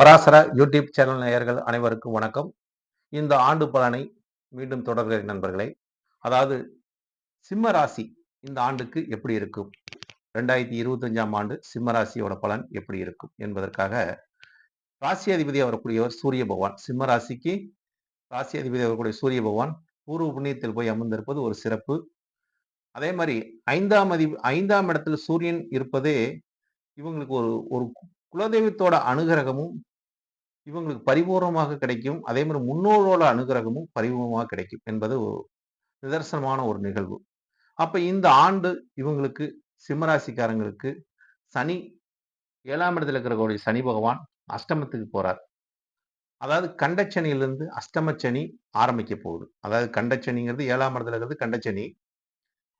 Parasara YouTube channel நேயர்கள் அனைவருக்கும் வணக்கம். இந்த ஆண்டு பலனை மீண்டும் தொடர்கிறேன் நண்பர்களே. அதாவது சிம்ம ராசி இந்த ஆண்டுக்கு எப்படி இருக்கும்? ரெண்டாயிரத்தி இருபத்தஞ்சாம் ஆண்டு சிம்ம ராசியோட பலன் எப்படி இருக்கும் என்பதற்காக ராசி அதிபதி வரக்கூடியவர் சூரிய பகவான். சிம்ம ராசிக்கு ராசி அதிபதி வரக்கூடிய சூரிய பகவான் பூர்வ புண்ணியத்தில் போய் அமர்ந்திருப்பது ஒரு சிறப்பு. அதே மாதிரி ஐந்தாம் அதி ஐந்தாம் இடத்துல சூரியன் இருப்பதே இவங்களுக்கு ஒரு ஒரு குலதெய்வத்தோட அனுகிரகமும் இவங்களுக்கு பரிபூர்ணமாக கிடைக்கும். அதே மாதிரி முன்னோரோட அனுகிரகமும் பரிபூர்ணமாக கிடைக்கும் என்பது ஒரு நிதர்சனமான ஒரு நிகழ்வு. அப்ப இந்த ஆண்டு இவங்களுக்கு சிம்மராசிக்காரங்களுக்கு சனி ஏழாம் இடத்துல இருக்கிற சனி பகவான் அஷ்டமத்துக்கு போறார். அதாவது கண்டச்சனியிலிருந்து அஷ்டமச்சனி ஆரம்பிக்க போகுது. அதாவது கண்டச்சனிங்கிறது ஏழாம் இடத்துல இருக்கிறது கண்டச்சனி.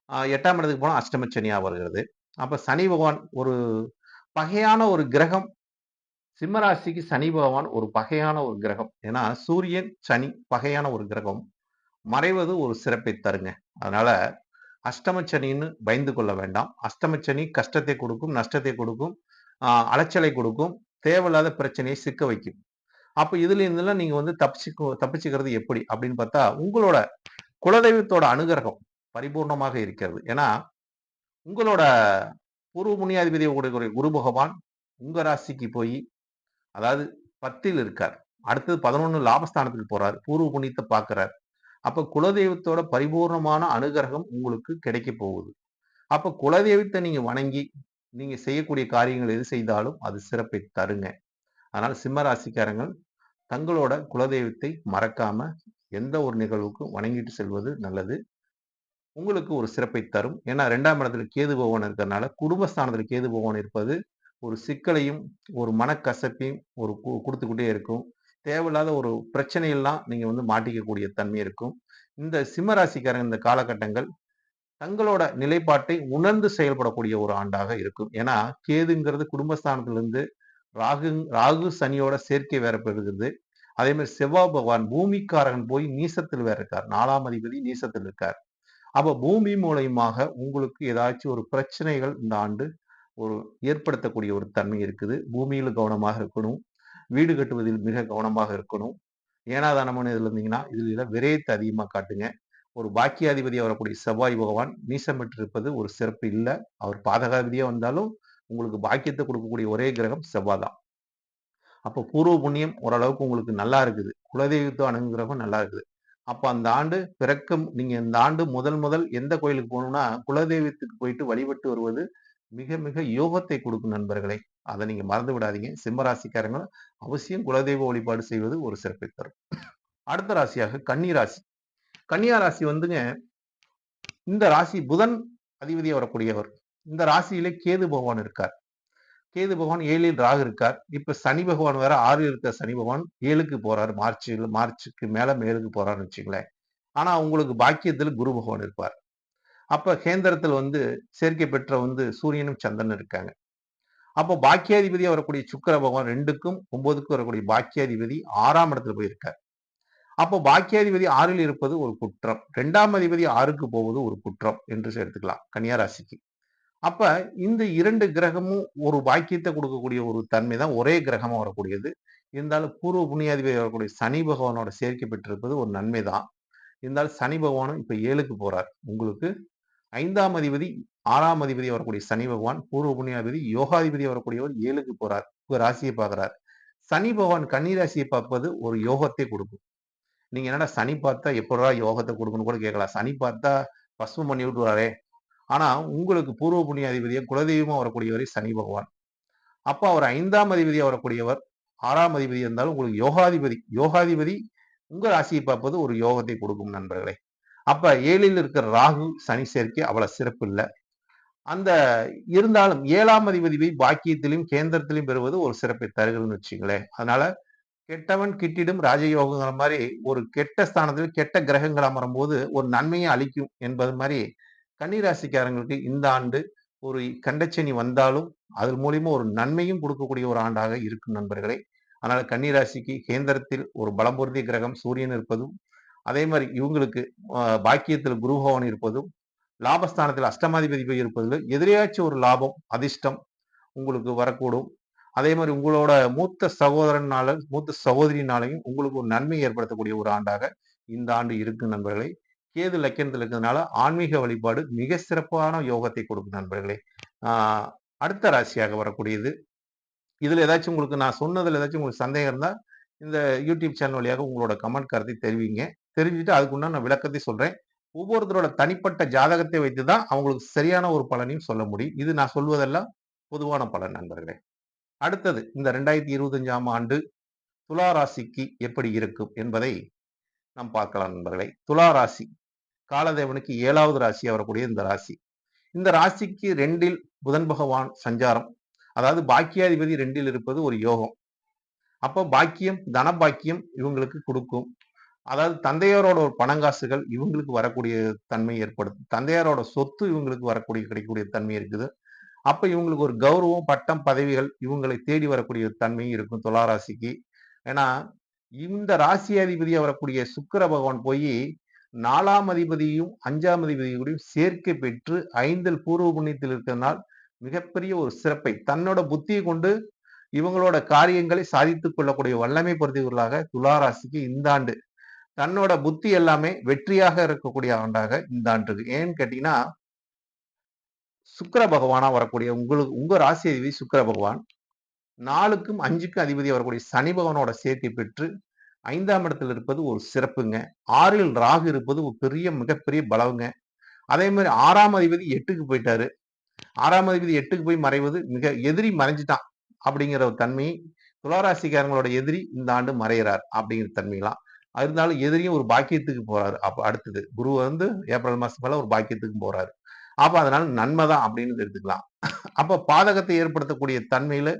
ஆஹ் எட்டாம் இடத்துக்கு போனால் அஷ்டமச்சனியாக வருகிறது. அப்போ சனி பகவான் ஒரு பகையான ஒரு கிரகம் சிம்மராசிக்கு சனி பகவான் ஒரு பகையான ஒரு கிரகம். ஏன்னா சூரியன் சனி பகையான ஒரு கிரகம். மறைவது ஒரு சிறப்பை தருங்க. அதனால அஷ்டமச்சனின்னு பயந்து கொள்ள வேண்டாம். அஷ்டமச்சனி கஷ்டத்தை கொடுக்கும் நஷ்டத்தை கொடுக்கும் அலைச்சலை கொடுக்கும் தேவையில்லாத பிரச்சனையை சிக்க வைக்கும். அப்போ இதுல இருந்தெல்லாம் நீங்க வந்து தப்பிச்சு தப்பிச்சுக்கிறது எப்படி அப்படின்னு பார்த்தா உங்களோட குலதெய்வத்தோட அனுகிரகம் பரிபூர்ணமாக இருக்கிறது. ஏன்னா உங்களோட பூர்வ முனியாதிபதி உங்களுடைய குரு பகவான் உங்க ராசிக்கு போய் அதாவது பத்தில் இருக்கார். அடுத்தது பதினொன்னு லாபஸ்தானத்துக்கு போறார். பூர்வ புண்ணியத்தை பார்க்கிறார். அப்ப குலதெய்வத்தோட பரிபூர்ணமான அனுகிரகம் உங்களுக்கு கிடைக்க போகுது. அப்ப குலதெய்வத்தை நீங்க வணங்கி நீங்க செய்யக்கூடிய காரியங்கள் எது செய்தாலும் அது சிறப்பை தருங்க. அதனால சிம்ம ராசிக்காரங்கள் தங்களோட குலதெய்வத்தை மறக்காம எந்த ஒரு நிகழ்வுக்கும் வணங்கிட்டு செல்வது நல்லது. உங்களுக்கு ஒரு சிறப்பை தரும். ஏன்னா ரெண்டாம் இடத்துல கேது பகவான் இருக்கிறதுனால குடும்பஸ்தானத்துல கேது பகவான் இருப்பது ஒரு சிக்கலையும் ஒரு மனக்கசப்பையும் ஒரு கொடுத்துக்கிட்டே இருக்கும். தேவையில்லாத ஒரு பிரச்சனையெல்லாம் நீங்க வந்து மாட்டிக்கக்கூடிய தன்மை இருக்கும். இந்த சிம்மராசிக்காரங்க இந்த காலகட்டங்கள் தங்களோட நிலைப்பாட்டை உணர்ந்து செயல்படக்கூடிய ஒரு ஆண்டாக இருக்கும். ஏன்னா கேதுங்கிறது குடும்பஸ்தானத்திலிருந்து ராகு ராகு சனியோட சேர்க்கை வேற பெறுகிறது. அதே மாதிரி செவ்வாய் பகவான் பூமிக்காரகன் போய் நீசத்தில் வேற இருக்கார். நாலாம் அதிபதி நீசத்தில் இருக்கார். அப்ப பூமி மூலயமாக உங்களுக்கு ஏதாச்சும் ஒரு பிரச்சனைகள் இந்த ஆண்டு ஒரு ஏற்படுத்தக்கூடிய ஒரு தன்மை இருக்குது. பூமியில் கவனமாக இருக்கணும். வீடு கட்டுவதில் மிக கவனமாக இருக்கணும். ஏனாதானமான இதில் இருந்தீங்கன்னா இதுல விரயத்தை அதிகமா காட்டுங்க. ஒரு பாக்கியாதிபதியாக வரக்கூடிய செவ்வாய் பகவான் நீசம் பெற்றிருப்பது ஒரு சிறப்பு இல்லை. அவர் பாதகாதிபதியாக வந்தாலும் உங்களுக்கு பாக்கியத்தை கொடுக்கக்கூடிய ஒரே கிரகம் செவ்வாய் தான். அப்போ பூர்வ புண்ணியம் ஓரளவுக்கு உங்களுக்கு நல்லா இருக்குது. குலதெய்வத்தோ அணுகிரகம் நல்லா இருக்குது. அப்ப அந்த ஆண்டு பிறக்கும் நீங்க இந்த ஆண்டு முதல் முதல் எந்த கோயிலுக்கு போகணும்னா குலதெய்வத்துக்கு போயிட்டு வழிபட்டு வருவது மிக மிக யோகத்தை கொடுக்கும் நண்பர்களை. அதை நீங்க மறந்து விடாதீங்க. சிம்மராசிக்காரங்க அவசியம் குலதெய்வ வழிபாடு செய்வது ஒரு சிறப்பை தரும். அடுத்த ராசியாக கன்னி ராசி. கன்னியா ராசி வந்துங்க இந்த ராசி புதன் அதிபதியாக வரக்கூடியவர். இந்த ராசியிலே கேது பகவான் இருக்கார். கேது பகவான் ஏழில் ராகு இருக்கார். இப்ப சனி பகவான் வேற ஆறு இருக்க சனி பகவான் ஏழுக்கு போறாரு. மார்ச் மார்ச்சுக்கு மேல மேலுக்கு போறாருன்னு வச்சுங்களேன். ஆனா உங்களுக்கு பாக்கியத்தில் குரு பகவான் இருப்பார். அப்ப கேந்திரத்தில் வந்து சேர்க்கை பெற்ற வந்து சூரியனும் சந்திரன் இருக்காங்க. அப்போ பாக்கியாதிபதியாக வரக்கூடிய சுக்கர பகவான் ரெண்டுக்கும் ஒன்பதுக்கும் வரக்கூடிய பாக்கியாதிபதி ஆறாம் இடத்துல போயிருக்கார். அப்போ பாக்கியாதிபதி ஆறில் இருப்பது ஒரு குற்றம். ரெண்டாம் அதிபதி ஆறுக்கு போவது ஒரு குற்றம் என்று எடுத்துக்கலாம். கன்னியாராசிக்கு. அப்ப இந்த இரண்டு கிரகமும் ஒரு பாக்கியத்தை கொடுக்கக்கூடிய ஒரு தன்மை தான் ஒரே கிரகமா வரக்கூடியது. இருந்தாலும் பூர்வ புண்ணியாதிபதி வரக்கூடிய சனி பகவானோட சேர்க்கை பெற்றிருப்பது ஒரு நன்மை தான். இருந்தாலும் சனி பகவானும் இப்ப ஏழுக்கு போறார். உங்களுக்கு ஐந்தாம் அதிபதி ஆறாம் அதிபதி வரக்கூடிய சனி பகவான் பூர்வ புண்ணியாதிபதி யோகாதிபதி வரக்கூடியவர் ஏழுக்கு போறார். ராசியை பார்க்கிறார். சனி பகவான் கன்னி ராசியை பார்ப்பது ஒரு யோகத்தை கொடுக்கும். நீங்க என்னடா சனி பார்த்தா எப்படா யோகத்தை கொடுக்கணும்னு கூட கேட்கலாம். சனி பார்த்தா பசுமம் பண்ணி விட்டுறாரே ஆனா உங்களுக்கு பூர்வ புண்ணியாதிபதியை குலதெய்வமா வரக்கூடியவரை சனி பகவான். அப்ப அவர் ஐந்தாம் அதிபதியா வரக்கூடியவர் ஆறாம் அதிபதி இருந்தாலும் உங்களுக்கு யோகாதிபதி யோகாதிபதி உங்க ராசியை பார்ப்பது ஒரு யோகத்தை கொடுக்கும் நண்பர்களே. அப்ப ஏழில் இருக்கிற ராகு சனி சேர்க்கை அவ்வளவு சிறப்பு இல்லை. அந்த இருந்தாலும் ஏழாம் அதிபதி பாக்கியத்திலையும் கேந்திரத்திலையும் பெறுவது ஒரு சிறப்பை தருகிறதுன்னு வச்சுங்களேன் அதனால கெட்டவன் கிட்டிடும் ராஜயோகங்கிற மாதிரி ஒரு கெட்ட ஸ்தானத்தில் கெட்ட கிரகங்கள் அமரும் போது ஒரு நன்மையை அளிக்கும் என்பது மாதிரி கன்னிராசிக்காரங்களுக்கு இந்த ஆண்டு ஒரு கண்டச்சனி வந்தாலும் அது மூலியமா ஒரு நன்மையும் கொடுக்கக்கூடிய ஒரு ஆண்டாக இருக்கும் நண்பர்களே. அதனால கன்னிராசிக்கு கேந்திரத்தில் ஒரு பலம் பொருந்திய கிரகம் சூரியன் இருப்பதும் அதே மாதிரி இவங்களுக்கு பாக்கியத்தில் குருபவன் இருப்பதும் லாபஸ்தானத்தில் அஷ்டமாதிபதி போய் இருப்பதில் எதிரையாச்சும் ஒரு லாபம் அதிர்ஷ்டம் உங்களுக்கு வரக்கூடும். அதே மாதிரி உங்களோட மூத்த சகோதரனால மூத்த சகோதரினாலையும் உங்களுக்கு ஒரு நன்மை ஏற்படுத்தக்கூடிய ஒரு ஆண்டாக இந்த ஆண்டு இருக்கு நண்பர்களே. கேது லக்கணத்தில் இருக்கிறதுனால ஆன்மீக வழிபாடு மிக சிறப்பான யோகத்தை கொடுக்கும் நண்பர்களே. அடுத்த ராசியாக வரக்கூடியது. இதில் ஏதாச்சும் உங்களுக்கு நான் சொன்னதில் ஏதாச்சும் உங்களுக்கு சந்தேகம் இருந்தால் இந்த யூடியூப் சேனல் வழியாக உங்களோட கமெண்ட் கருத்தை தெரிவிங்க. தெரிஞ்சுட்டு அதுக்குண்டான உண்டான விளக்கத்தை சொல்றேன். ஒவ்வொருத்தரோட தனிப்பட்ட ஜாதகத்தை வைத்து தான் அவங்களுக்கு சரியான ஒரு பலனையும் சொல்ல முடியும். இது நான் சொல்வதெல்லாம் பொதுவான பலன் நண்பர்களே. அடுத்தது இந்த ரெண்டாயிரத்தி இருபத்தஞ்சாம் ஆண்டு துலா ராசிக்கு எப்படி இருக்கும் என்பதை நாம் பார்க்கலாம் நண்பர்களே. துலா ராசி காலதேவனுக்கு ஏழாவது ராசி வரக்கூடிய இந்த ராசி. இந்த ராசிக்கு ரெண்டில் புதன் பகவான் சஞ்சாரம் அதாவது பாக்கியாதிபதி ரெண்டில் இருப்பது ஒரு யோகம். அப்போ பாக்கியம் தன பாக்கியம் இவங்களுக்கு கொடுக்கும். அதாவது தந்தையாரோட ஒரு பணங்காசுகள் இவங்களுக்கு வரக்கூடிய தன்மை ஏற்படுது. தந்தையாரோட சொத்து இவங்களுக்கு வரக்கூடிய கிடைக்கக்கூடிய தன்மை இருக்குது. அப்ப இவங்களுக்கு ஒரு கௌரவம் பட்டம் பதவிகள் இவங்களை தேடி வரக்கூடிய தன்மையும் இருக்கும் துளாராசிக்கு ஏன்னா இந்த ராசி அதிபதியா வரக்கூடிய சுக்கர பகவான் போய் நாலாம் அதிபதியும் அஞ்சாம் அதிபதியும் சேர்க்கை பெற்று ஐந்தில் பூர்வ புண்ணியத்தில் இருக்கிறதுனால் மிகப்பெரிய ஒரு சிறப்பை தன்னோட புத்தியை கொண்டு இவங்களோட காரியங்களை சாதித்துக் கொள்ளக்கூடிய வல்லமை பொருத்தியவர்களாக துளாராசிக்கு இந்த ஆண்டு தன்னோட புத்தி எல்லாமே வெற்றியாக இருக்கக்கூடிய ஆண்டாக இந்த ஆண்டு இருக்கு ஏன்னு கேட்டீங்கன்னா சுக்கிர பகவானா வரக்கூடிய உங்களுக்கு உங்க ராசி அதிபதி சுக்கர பகவான் நாலுக்கும் அஞ்சுக்கும் அதிபதி வரக்கூடிய சனி பகவானோட சேர்க்கை பெற்று ஐந்தாம் இடத்துல இருப்பது ஒரு சிறப்புங்க. ஆறில் ராகு இருப்பது ஒரு பெரிய மிகப்பெரிய பலவுங்க. அதே மாதிரி ஆறாம் அதிபதி எட்டுக்கு போயிட்டாரு. ஆறாம் அதிபதி எட்டுக்கு போய் மறைவது மிக எதிரி மறைஞ்சிட்டான் அப்படிங்கிற ஒரு தன்மை துளாராசிக்காரங்களோட எதிரி இந்த ஆண்டு மறைகிறார் அப்படிங்கிற தன்மையெல்லாம். இருந்தாலும் எதிரியும் ஒரு பாக்கியத்துக்கு போறாரு. அப்ப அடுத்தது குரு வந்து ஏப்ரல் மாசம் மேல ஒரு பாக்கியத்துக்கு போறாரு. அப்ப அதனால நன்மைதான் அப்படின்னு எடுத்துக்கலாம் அப்ப பாதகத்தை ஏற்படுத்தக்கூடிய தன்மையில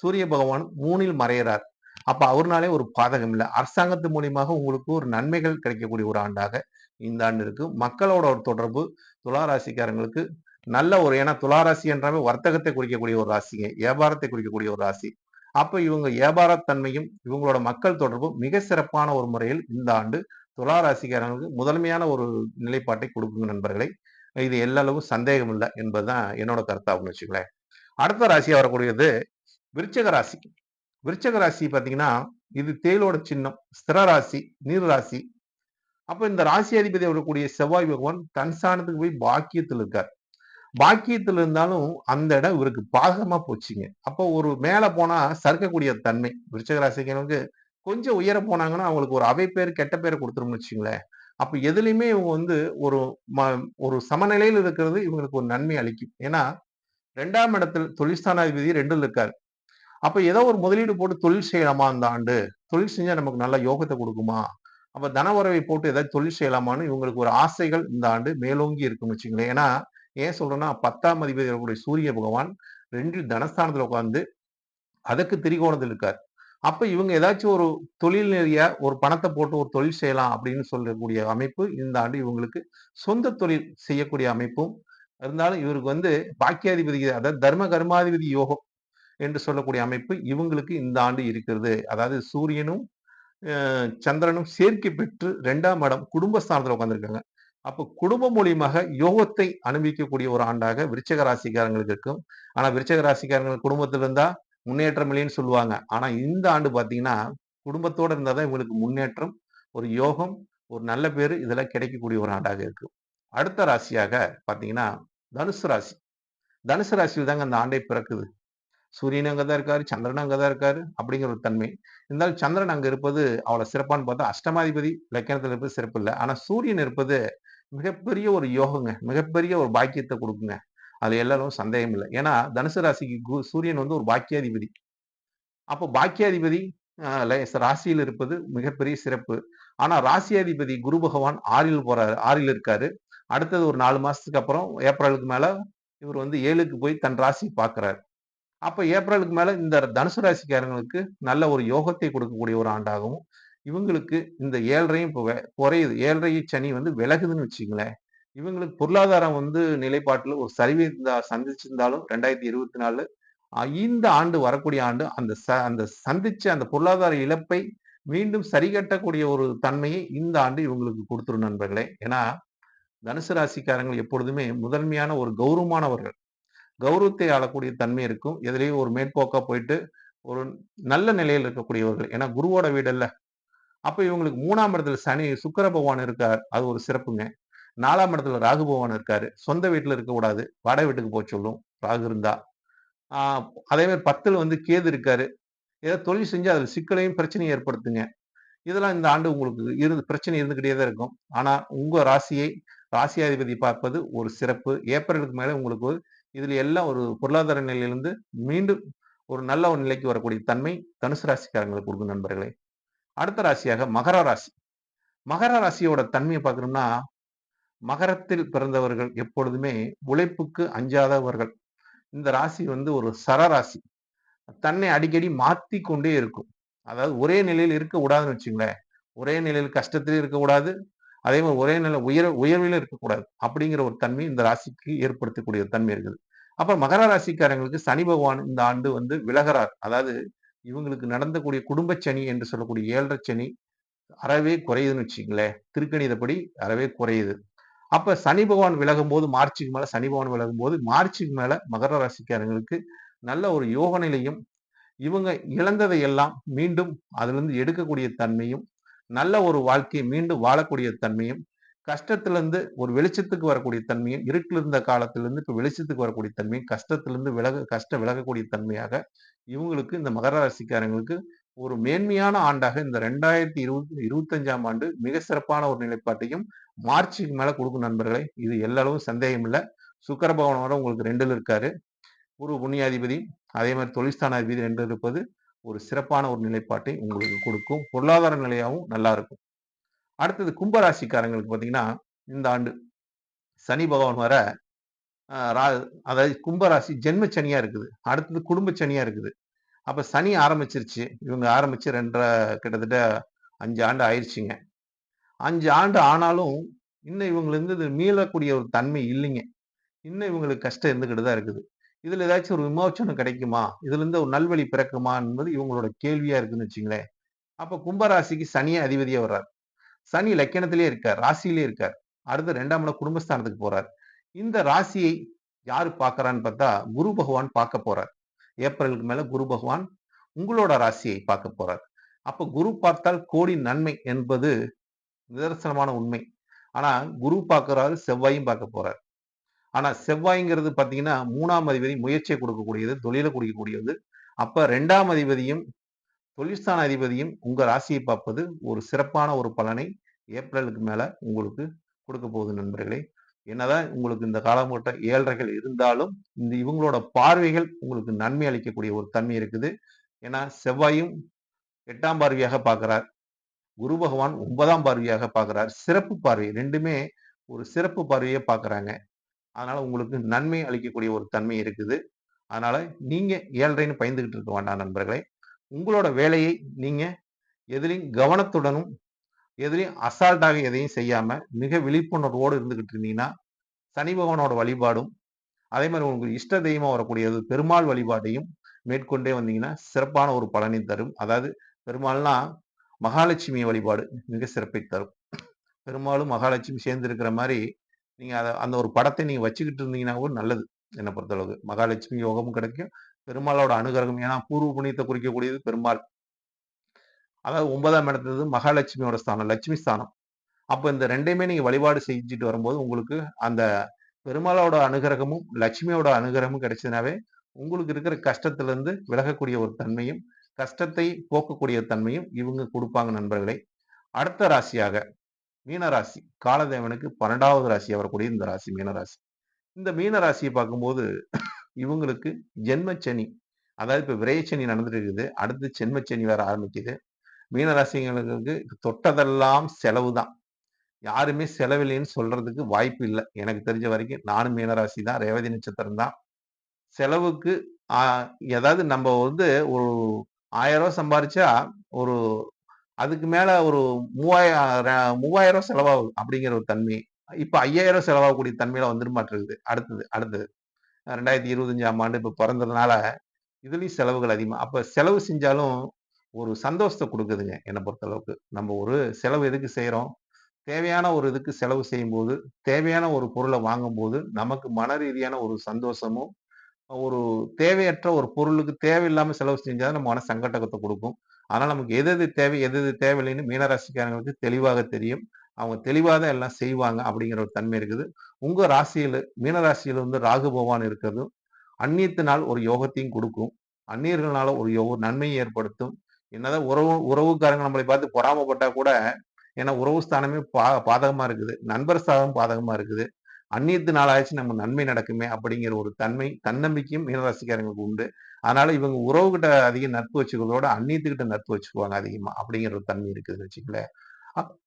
சூரிய பகவான் மூணில் மறையிறார். அப்ப அவர்னாலே ஒரு பாதகம் இல்லை. அரசாங்கத்து மூலியமாக உங்களுக்கு ஒரு நன்மைகள் கிடைக்கக்கூடிய ஒரு ஆண்டாக இந்த ஆண்டு இருக்கு. மக்களோட ஒரு தொடர்பு துளாராசிக்காரங்களுக்கு நல்ல ஒரு ஏன்னா துளாராசி என்றாவே வர்த்தகத்தை குறிக்கக்கூடிய ஒரு ராசிங்க. வியாபாரத்தை குறிக்கக்கூடிய ஒரு ராசி. அப்ப இவங்க வியாபாரத்தன்மையும் இவங்களோட மக்கள் தொடர்பும் மிக சிறப்பான ஒரு முறையில் இந்த ஆண்டு துலா ராசிக்காரங்களுக்கு முதன்மையான ஒரு நிலைப்பாட்டை கொடுக்குங்க நண்பர்களை. இது எல்லளவும் சந்தேகம் இல்லை என்பதுதான் என்னோட கருத்தாகும்னு வச்சுங்களேன் அடுத்த ராசியா வரக்கூடியது விருச்சக ராசி. விருச்சக ராசி பாத்தீங்கன்னா இது தேலோட சின்னம் ஸ்திர ராசி நீர் ராசி. அப்போ இந்த ராசி அதிபதி வரக்கூடிய செவ்வாய் பகவான் தன் ஸ்தானத்துக்கு போய் பாக்கியத்தில் இருக்கார். பாக்கியத்தில் இருந்தாலும் அந்த இடம் இவருக்கு பாகமா போச்சுங்க. அப்போ ஒரு மேல போனா சறுக்கக்கூடிய தன்மை விருச்சக கொஞ்சம் உயர போனாங்கன்னா அவங்களுக்கு ஒரு அவை பேர் கெட்ட பேர் கொடுத்துரும்னு வச்சுங்களேன் அப்ப எதுலையுமே இவங்க வந்து ஒரு ம ஒரு சமநிலையில் இருக்கிறது இவங்களுக்கு ஒரு நன்மை அளிக்கும். ஏன்னா ரெண்டாம் இடத்துல தொழிற்ஸ்தானாதிபதி ரெண்டில் இருக்காரு. அப்ப ஏதோ ஒரு முதலீடு போட்டு தொழில் செய்யலாமா அந்த ஆண்டு? தொழில் செஞ்சா நமக்கு நல்ல யோகத்தை கொடுக்குமா? அப்ப தனவரவை போட்டு ஏதாவது தொழில் செய்யலாமான்னு இவங்களுக்கு ஒரு ஆசைகள் இந்த ஆண்டு மேலோங்கி இருக்குன்னு வச்சுங்களேன் ஏன்னா ஏன் சொல்றேன்னா பத்தாம் அதிபதி இருக்கக்கூடிய சூரிய பகவான் ரெண்டு தனஸ்தானத்துல உட்காந்து அதுக்கு திரிகோணத்தில் இருக்கார். அப்ப இவங்க ஏதாச்சும் ஒரு தொழில் நிறைய ஒரு பணத்தை போட்டு ஒரு தொழில் செய்யலாம் அப்படின்னு சொல்லக்கூடிய அமைப்பு இந்த ஆண்டு இவங்களுக்கு சொந்த தொழில் செய்யக்கூடிய அமைப்பும் இருந்தாலும் இவருக்கு வந்து பாக்கியாதிபதி அதாவது தர்ம கர்மாதிபதி யோகம் என்று சொல்லக்கூடிய அமைப்பு இவங்களுக்கு இந்த ஆண்டு இருக்கிறது. அதாவது சூரியனும் சந்திரனும் சேர்க்கை பெற்று ரெண்டாம் இடம் குடும்பஸ்தானத்தில் உட்காந்துருக்காங்க அப்போ குடும்பம் மூலியமாக யோகத்தை அனுபவிக்கக்கூடிய ஒரு ஆண்டாக விருச்சக ராசிக்காரங்களுக்கு இருக்கும். ஆனா விருச்சக ராசிக்காரங்களுக்கு குடும்பத்துல இருந்தா முன்னேற்றம் இல்லைன்னு சொல்லுவாங்க. ஆனா இந்த ஆண்டு பாத்தீங்கன்னா குடும்பத்தோட இருந்தாதான் இவங்களுக்கு முன்னேற்றம் ஒரு யோகம் ஒரு நல்ல பேர் இதெல்லாம் கிடைக்கக்கூடிய ஒரு ஆண்டாக இருக்கு. அடுத்த ராசியாக பாத்தீங்கன்னா தனுசு ராசி. தனுசு ராசியில் தாங்க அந்த ஆண்டை பிறக்குது. சூரியன் அங்கதான் இருக்காரு சந்திரன் அங்கதான் இருக்காரு அப்படிங்கிற ஒரு தன்மை. இருந்தாலும் சந்திரன் அங்க இருப்பது அவ்வளவு சிறப்பான்னு பார்த்தா அஷ்டமாதிபதி லக்கணத்தில் இருப்பது சிறப்பு இல்லை. ஆனால் சூரியன் இருப்பது மிகப்பெரிய ஒரு யோகங்க மிகப்பெரிய ஒரு பாக்கியத்தை கொடுக்குங்க. அது எல்லாரும் சந்தேகம் இல்லை. ஏன்னா தனுசு ராசிக்கு சூரியன் வந்து ஒரு பாக்கியாதிபதி. அப்போ பாக்கியாதிபதி ராசியில் இருப்பது மிகப்பெரிய சிறப்பு. ஆனா ராசியாதிபதி குரு பகவான் ஆறில் போறாரு ஆறில் இருக்காரு. அடுத்தது ஒரு நாலு மாசத்துக்கு அப்புறம் ஏப்ரலுக்கு மேல இவர் வந்து ஏழுக்கு போய் தன் ராசி பார்க்கிறாரு. அப்ப ஏப்ரலுக்கு மேல இந்த தனுசு ராசிக்காரங்களுக்கு நல்ல ஒரு யோகத்தை கொடுக்கக்கூடிய ஒரு ஆண்டாகவும் இவங்களுக்கு இந்த ஏழரையும் இப்போ குறையுது. ஏழரை சனி வந்து விலகுதுன்னு வச்சுங்களேன் இவங்களுக்கு பொருளாதாரம் வந்து நிலைப்பாட்டில் ஒரு சரிவு இருந்தா சந்திச்சிருந்தாலும் ரெண்டாயிரத்தி இருபத்தி நாலு இந்த ஆண்டு வரக்கூடிய ஆண்டு அந்த ச அந்த சந்திச்ச அந்த பொருளாதார இழப்பை மீண்டும் சரி கட்டக்கூடிய ஒரு தன்மையை இந்த ஆண்டு இவங்களுக்கு கொடுத்துரும் நண்பர்களே. ஏன்னா தனுசு ராசிக்காரங்கள் எப்பொழுதுமே முதன்மையான ஒரு கௌரவமானவர்கள். கௌரவத்தை ஆளக்கூடிய தன்மை இருக்கும். எதுலேயும் ஒரு மேற்போக்கா போயிட்டு ஒரு நல்ல நிலையில் இருக்கக்கூடியவர்கள். ஏன்னா குருவோட வீடு அப்ப இவங்களுக்கு மூணாம் இடத்துல சனி சுக்கர பகவான் இருக்கார். அது ஒரு சிறப்புங்க. நாலாம் இடத்துல ராகு பகவான் இருக்காரு. சொந்த வீட்டில் இருக்கக்கூடாது. வாடகை வீட்டுக்கு போக சொல்லும். ராகு இருந்தா. ஆ அதே மாதிரி 10ல வந்து கேது இருக்காரு. ஏதோ தொழில் செஞ்சு அதுல சிக்கலையும், பிரச்சனையும் ஏற்படுத்துங்க. இதெல்லாம் இந்த ஆண்டு உங்களுக்கு இருந்து பிரச்சனை இருந்துகிட்டே தான் இருக்கும். ஆனா உங்க ராசியை ராசியாதிபதி பார்ப்பது ஒரு சிறப்பு. ஏப்ரலுக்கு மேலே உங்களுக்கு இதில் இதுல எல்லாம் ஒரு பொருளாதார நிலையிலிருந்து மீண்டும் ஒரு நல்ல ஒரு நிலைக்கு வரக்கூடிய தன்மை தனுசு ராசிக்காரங்களுக்கு கொடுக்கும் நண்பர்களே. அடுத்த ராசியாக மகர ராசி. மகர ராசியோட தன்மையை பார்க்கணும்னா, மகரத்தில் பிறந்தவர்கள் எப்பொழுதுமே உழைப்புக்கு அஞ்சாதவர்கள். இந்த ராசி வந்து ஒரு சரராசி. தன்னை அடிக்கடி மாத்தி கொண்டே இருக்கும். அதாவது ஒரே நிலையில் இருக்கக்கூடாதுன்னு வச்சுங்களேன் ஒரே நிலையில் கஷ்டத்திலும் இருக்கக்கூடாது. அதே மாதிரி ஒரே நிலை உயர் உயர்விலும் இருக்கக்கூடாது. அப்படிங்கிற ஒரு தன்மை இந்த ராசிக்கு ஏற்படுத்தக்கூடிய தன்மை இருக்குது. அப்புறம் மகர ராசிக்காரங்களுக்கு சனி பகவான் இந்த ஆண்டு வந்து விலகுறார். அதாவது இவங்களுக்கு நடந்தக்கூடிய குடும்ப சனி என்று சொல்லக்கூடிய ஏழரை சனி அறவே குறையுதுன்னு வச்சுங்களேன் திருக்கணிதப்படி அறவே குறையுது. அப்ப சனி பகவான் விலகும்போது மார்ச்சுக்கு மேல சனி பகவான் விலகும்போது, மார்ச்சுக்கு மேல மகர ராசிக்காரங்களுக்கு நல்ல ஒரு யோக நிலையும், இவங்க இழந்ததை எல்லாம் மீண்டும் அதிலிருந்து எடுக்கக்கூடிய தன்மையும், நல்ல ஒரு வாழ்க்கையை மீண்டும் வாழக்கூடிய தன்மையும், கஷ்டத்திலிருந்து ஒரு வெளிச்சத்துக்கு வரக்கூடிய தன்மையும், இருட்டில் இருந்த காலத்திலிருந்து இப்போ வெளிச்சத்துக்கு வரக்கூடிய தன்மையும், கஷ்டத்திலிருந்து விலக கஷ்டம் விலகக்கூடிய தன்மையாக இவங்களுக்கு இந்த மகர ராசிக்காரங்களுக்கு ஒரு மேன்மையான ஆண்டாக இந்த 2020 25ஆம் ஆண்டு மிக சிறப்பான ஒரு நிலைப்பாட்டையும் மார்ச்சுக்கு மேலே கொடுக்கும் நண்பர்களே. இது எல்லளவும் சந்தேகம் இல்லை சுக்கர பகவானோட உங்களுக்கு ரெண்டில் இருக்காரு. ஒரு புண்ணியாதிபதி, அதே மாதிரி தொழில்ஸ்தானாதிபதி ரெண்டு இருப்பது ஒரு சிறப்பான ஒரு நிலைப்பாட்டை உங்களுக்கு கொடுக்கும். பொருளாதார நிலையாகவும் நல்லா இருக்கும். அடுத்தது கும்பராசிக்காரங்களுக்கு பார்த்தீங்கன்னா, இந்த ஆண்டு சனி பகவான் வர ரா அதாவது கும்பராசி ஜென்ம சனியாக இருக்குது. அடுத்தது குடும்ப சனியாக இருக்குது. அப்ப சனி ஆரம்பிச்சிருச்சு. இவங்க ஆரம்பிச்சு 2 1/2 கிட்டத்தட்ட அஞ்சு ஆண்டு ஆயிடுச்சுங்க அஞ்சு ஆண்டு ஆனாலும், இன்னும் இவங்கலருந்து இது மீளக்கூடிய ஒரு தன்மை இல்லைங்க. இன்னும் இவங்களுக்கு கஷ்டம் இருந்துகிட்டு தான் இருக்குது. இதுல ஏதாச்சும் ஒரு விமோசனம் கிடைக்குமா? இதுலருந்து ஒரு நல்வழி பிறக்குமா? என்பது இவங்களோட கேள்வியா இருக்குன்னு வச்சுங்களேன் அப்ப கும்பராசிக்கு சனியே அதிபதியா வர்றார். சனி லக்கணத்திலேயே இருக்கார். ராசியிலே இருக்கார். அடுத்து ரெண்டாம் இடம் குடும்பஸ்தானத்துக்கு போறார். இந்த ராசியை யாரு பார்க்கறான்னு பார்த்தா, குரு பகவான் பார்க்க போறார். ஏப்ரலுக்கு மேல குரு பகவான் உங்களோட ராசியை பார்க்க போறார். அப்ப குரு பார்த்தால் கோடி நன்மை என்பது நிதர்சனமான உண்மை. ஆனா குரு பார்க்கிறாரு செவ்வாயும் பார்க்க போறார். ஆனா செவ்வாய்ங்கிறது பாத்தீங்கன்னா மூணாம் அதிபதி முயற்சியை கொடுக்கக்கூடியது, தொழில கொடுக்கக்கூடியது அப்ப ரெண்டாம் அதிபதியும், தொழிற்சான அதிபதியும் உங்கள் ராசியை பார்ப்பது ஒரு சிறப்பான ஒரு பலனை ஏப்ரலுக்கு மேல உங்களுக்கு கொடுக்க போகுது நண்பர்களே. என்னதான் உங்களுக்கு இந்த காலகட்ட ஏழ்றைகள் இருந்தாலும், இந்த இவங்களோட பார்வைகள் உங்களுக்கு நன்மை அளிக்கக்கூடிய ஒரு தன்மை இருக்குது. ஏன்னா செவ்வாயும் எட்டாம் பார்வையாக பார்க்கிறார். குரு பகவான் ஒன்பதாம் பார்வையாக பார்க்கிறார். சிறப்பு பார்வை ரெண்டுமே ஒரு சிறப்பு பார்வையை பார்க்குறாங்க. அதனால உங்களுக்கு நன்மை அளிக்கக்கூடிய ஒரு தன்மை இருக்குது. அதனால நீங்க ஏழ்றைன்னு பயந்துகிட்டு இருக்க வேண்டாம் நண்பர்களே. உங்களோட வேலையை நீங்க எதிலையும் கவனத்துடனும், எதிலையும் அசால்ட்டாக எதையும் செய்யாம, மிக விழிப்புணர்வோடு இருந்துகிட்டு இருந்தீங்கன்னா, சனி பகவானோட வழிபாடும், அதே மாதிரி உங்களுக்கு இஷ்ட தெய்வம் வரக்கூடியது பெருமாள் வழிபாட்டையும் மேற்கொண்டே வந்தீங்கன்னா, சிறப்பான ஒரு பலனை தரும். அதாவது பெருமாள்னா, மகாலட்சுமி வழிபாடு மிக சிறப்பை தரும். பெருமாளும், மகாலட்சுமியும் சேர்ந்து இருக்கிற மாதிரி நீங்க அதை அந்த ஒரு படத்தை நீங்க வச்சுக்கிட்டு இருந்தீங்கன்னா கூட நல்லது. என்னை பொறுத்தளவுக்கு. மகாலட்சுமி யோகமும் கிடைக்கும். பெருமாளோட அனுகிரகம் ஏன்னா பூர்வ புண்ணியத்தை குறிக்கக்கூடியது பெருமாள். அதாவது 9ஆம் இடத்துலது மகாலட்சுமியோட ஸ்தானம். லட்சுமி ஸ்தானம். அப்ப இந்த ரெண்டையுமே நீங்க வழிபாடு செஞ்சுட்டு வரும்போது, உங்களுக்கு அந்த பெருமாளோட அனுகிரகமும், லட்சுமியோட அனுகிரகமும் கிடைச்சதுனாவே, உங்களுக்கு இருக்கிற கஷ்டத்திலிருந்து விலகக்கூடிய ஒரு தன்மையும், கஷ்டத்தை போக்கக்கூடிய தன்மையும் இவங்க கொடுப்பாங்க நண்பர்களை அடுத்த ராசியாக மீனராசி காலதேவனுக்கு 12வது ராசியா வரக்கூடிய இந்த ராசி மீனராசி இந்த மீனராசியை பார்க்கும்போது, இவங்களுக்கு ஜென்மச்சனி அதாவது இப்போ விரயச்சனி நடந்துட்டு இருக்குது. அடுத்து சென்மச்சனி வர வேற ஆரம்பிக்குது. மீனராசிங்களுக்கு தொட்டதெல்லாம் செலவு தான். யாருமே செலவில்லைன்னு சொல்றதுக்கு வாய்ப்பு இல்லை எனக்கு தெரிஞ்ச வரைக்கும். நானும் மீனராசி தான். ரேவதி நட்சத்திரம் தான். செலவுக்கு ஏதாவது நம்ம வந்து ஒரு ஆயிரம் ரூபா சம்பாரிச்சா, ஒரு அதுக்கு மேல ஒரு மூவாயிரம் மூவாயிரம் ரூபா செலவாகும் அப்படிங்கிற ஒரு தன்மை. இப்ப 5000 செலவாகக்கூடிய தன்மையில வந்துருமாட்டிருக்குது. அடுத்தது அடுத்தது. 2025ஆம் ஆண்டு இப்போ பிறந்ததுனால இதுலேயும் செலவுகள் அதிகமாக அப்போ செலவு செஞ்சாலும் ஒரு சந்தோஷத்தை கொடுக்குதுங்க என்னை பொறுத்தளவுக்கு. நம்ம ஒரு செலவு எதுக்கு செய்கிறோம் தேவையான ஒரு இதுக்கு செலவு செய்யும்போது, தேவையான ஒரு பொருளை வாங்கும்போது, நமக்கு மன ரீதியான ஒரு சந்தோஷமும், ஒரு தேவையற்ற ஒரு பொருளுக்கு தேவையில்லாமல் செலவு செஞ்சால் நம்ம மன சங்கடகத்தை கொடுக்கும். ஆனால் நமக்கு எது எது தேவை, எது எது தேவையில்லைன்னு மீனராசிக்காரங்களுக்கு தெளிவாக தெரியும். அவங்க தெளிவாக தான் எல்லாம் செய்வாங்க அப்படிங்கிற ஒரு தன்மை இருக்குது. உங்க ராசியில் மீனராசியில் வந்து ராகு பகவான் இருக்கிறதும், அந்நியத்தினால் ஒரு யோகத்தையும் கொடுக்கும் அந்நியர்கள்னால ஒரு யோ நன்மையை ஏற்படுத்தும். என்னதான் உறவு உறவுக்காரங்க நம்மளை பார்த்து பொறாமப்பட்டா கூட, ஏன்னா உறவு ஸ்தானமே பா பாதகமா இருக்குது. நண்பர் ஸ்தானம் பாதகமா இருக்குது. அந்நியத்தினால ஆச்சும் நம்ம நன்மை நடக்குமே அப்படிங்கிற ஒரு தன்மை, தன்னம்பிக்கையும் மீனராசிக்காரங்களுக்கு உண்டு. அதனால இவங்க உறவுகிட்ட அதிக நட்பு வச்சுக்கிறதோட, அந்நியத்துக்கிட்ட நட்பு வச்சுக்குவாங்க அதிகமா. அப்படிங்கிற ஒரு தன்மை இருக்குதுன்னு வச்சுக்கல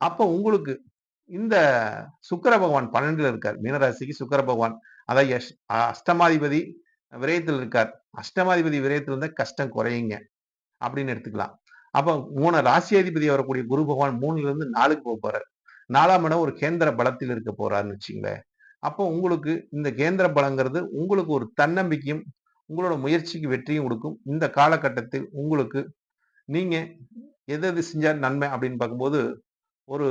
அப்ப உங்களுக்கு இந்த சுக்கர பகவான் 12ல இருக்கார். மீனராசிக்கு சுக்கர பகவான். அதான் அஷ்டமாதிபதி விரயத்தில் இருக்கார். அஷ்டமாதிபதி விரயத்தில் இருந்தா கஷ்டம் குறையுங்க. அப்படின்னு எடுத்துக்கலாம். அப்ப மூணு ராசியாதிபதி வரக்கூடிய குரு பகவான் மூணுல இருந்து நாளுக்கு போக போறார். நாலாம் இடம் ஒரு கேந்திர பலத்தில் இருக்க போறாருன்னு வச்சுங்களேன் அப்போ உங்களுக்கு இந்த கேந்திர பலங்கிறது உங்களுக்கு ஒரு தன்னம்பிக்கையும், உங்களோட முயற்சிக்கு வெற்றியும் கொடுக்கும் இந்த காலகட்டத்தில் உங்களுக்கு நீங்க எது எது செஞ்சால் நன்மை அப்படின்னு பார்க்கும்போது, ஒரு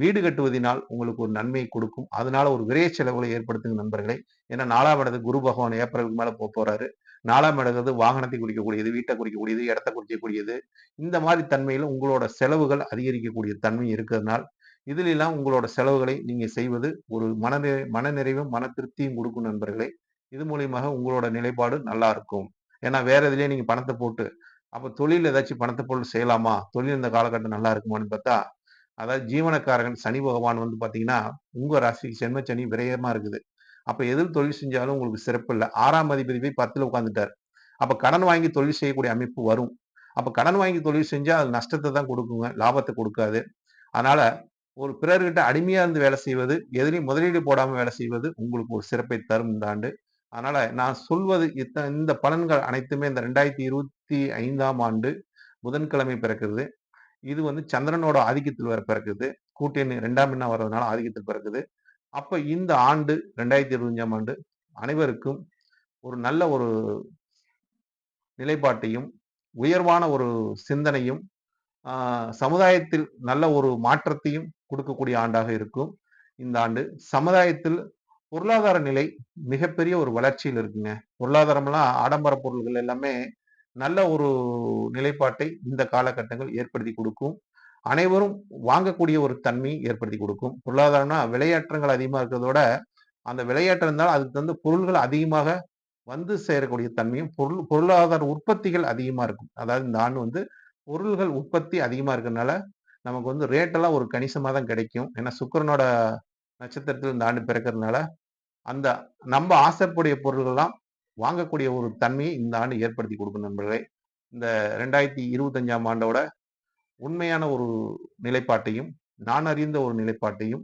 வீடு கட்டுவதினால் உங்களுக்கு ஒரு நன்மையை கொடுக்கும். அதனால ஒரு விரைய செலவுகளை ஏற்படுத்துங்க நண்பர்களே. ஏன்னா நாலாம் இடத்து குரு பகவான் ஏப்ரலுக்கு மேல போப்போறாரு. 4ஆம் இடங்கிறது வாகனத்தை குறிக்கக்கூடியது, வீட்டை குறிக்கக்கூடியது, இடத்தை குறிக்கக்கூடியது. இந்த மாதிரி தன்மையில உங்களோட செலவுகள் அதிகரிக்கக்கூடிய தன்மை இருக்கிறதுனால், இதிலெல்லாம் உங்களோட செலவுகளை நீங்க செய்வது ஒரு மனநிறை மனநிறைவும், மன திருப்தியும் கொடுக்கும் நண்பர்களே. இது மூலியமாக உங்களோட நிலைப்பாடு நல்லா இருக்கும். ஏன்னா வேற இதுலயே நீங்க பணத்தை போட்டு, அப்ப தொழில் ஏதாச்சும் பணத்தை போட்டு செய்யலாமா? தொழில் இந்த காலகட்டம் நல்லா இருக்குமான்னு பார்த்தா, அதாவது ஜீவனக்காரகன் சனி பகவான் வந்து பார்த்தீங்கன்னா, உங்கள் ராசிக்கு சென்ம சனி விரயமாக இருக்குது. அப்போ எதில் தொழில் செஞ்சாலும் உங்களுக்கு சிறப்பு இல்லை ஆறாம் அதிபதி போய் பத்தில் உட்காந்துட்டார் அப்போ கடன் வாங்கி தொழில் செய்யக்கூடிய அமைப்பு வரும். அப்போ கடன் வாங்கி தொழில் செஞ்சால் அது நஷ்டத்தை தான் கொடுக்குங்க லாபத்தை கொடுக்காது அதனால் ஒரு பிறர்கிட்ட அடிமையாக இருந்து வேலை செய்வது, எதிரையும் முதலீடு போடாமல் வேலை செய்வது உங்களுக்கு ஒரு சிறப்பை தரும் இந்த ஆண்டு. அதனால் நான் சொல்வது இத்த இந்த பலன்கள் அனைத்துமே இந்த 2025ஆம் ஆண்டு புதன்கிழமை பிறக்கிறது. இது வந்து சந்திரனோட ஆதிக்கத்தில் வேற பிறக்குது. கூட்டணி ரெண்டாம் 2ஆம் எண்ணா வர்றதுனால ஆதிக்கத்தில் பிறக்குது. அப்ப இந்த ஆண்டு 2025ஆம் ஆண்டு அனைவருக்கும் ஒரு நல்ல ஒரு நிலைப்பாட்டையும், உயர்வான ஒரு சிந்தனையும், சமுதாயத்தில் நல்ல ஒரு மாற்றத்தையும் கொடுக்கக்கூடிய ஆண்டாக இருக்கும். இந்த ஆண்டு சமுதாயத்தில் பொருளாதார நிலை மிகப்பெரிய ஒரு வளர்ச்சியில இருக்குங்க. பொருளாதாரம்லாம் ஆடம்பர பொருள்கள் எல்லாமே நல்ல ஒரு நிலைப்பாட்டை இந்த காலகட்டங்கள் ஏற்படுத்தி கொடுக்கும் அனைவரும் வாங்கக்கூடிய ஒரு தன்மையை ஏற்படுத்தி கொடுக்கும் பொருளாதாரம்னா விளையாட்டங்கள் அதிகமாக இருக்கிறதோட, அந்த விளையாட்டு இருந்தால் அதுக்கு தகுந்த பொருள்கள் அதிகமாக வந்து சேரக்கூடிய தன்மையும், பொருள் பொருளாதார உற்பத்திகள் அதிகமாக இருக்கும். அதாவது இந்த ஆண்டு வந்து பொருள்கள் உற்பத்தி அதிகமாக இருக்கிறனால, நமக்கு வந்து ரேட்டெல்லாம் ஒரு கணிசமாக தான் கிடைக்கும். ஏன்னா சுக்கரனோட நட்சத்திரத்தில் இந்த ஆண்டு பிறக்கிறதுனால, அந்த நம்ம ஆசைப்படைய பொருள்கள்லாம் வாங்கக்கூடிய ஒரு தன்மையை இந்த ஆண்டு ஏற்படுத்தி கொடுக்கும் நண்பர்களே. இந்த 2025ஆம் ஆண்டோட உண்மையான ஒரு நிலைப்பாட்டையும், நான் அறிந்த ஒரு நிலைப்பாட்டையும்,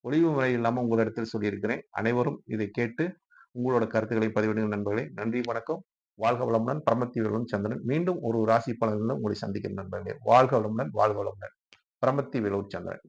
ஒளிவு முறை இல்லாமல் உங்களிடத்தில் சொல்லியிருக்கிறேன். அனைவரும் இதை கேட்டு உங்களோட கருத்துக்களை பதிவிடுங்கள் நண்பர்களே. நன்றி, வணக்கம். வாழ்க வளமுடன். பரமத்தி வேலுடன் சந்திரன். மீண்டும் ஒரு ராசி பலன்களுடன் உங்களை சந்திக்கிற நண்பர்களே. வாழ்க வளமுடன், வாழ்க வளமுடன். பரமத்தி வேலூர் சந்திரன்.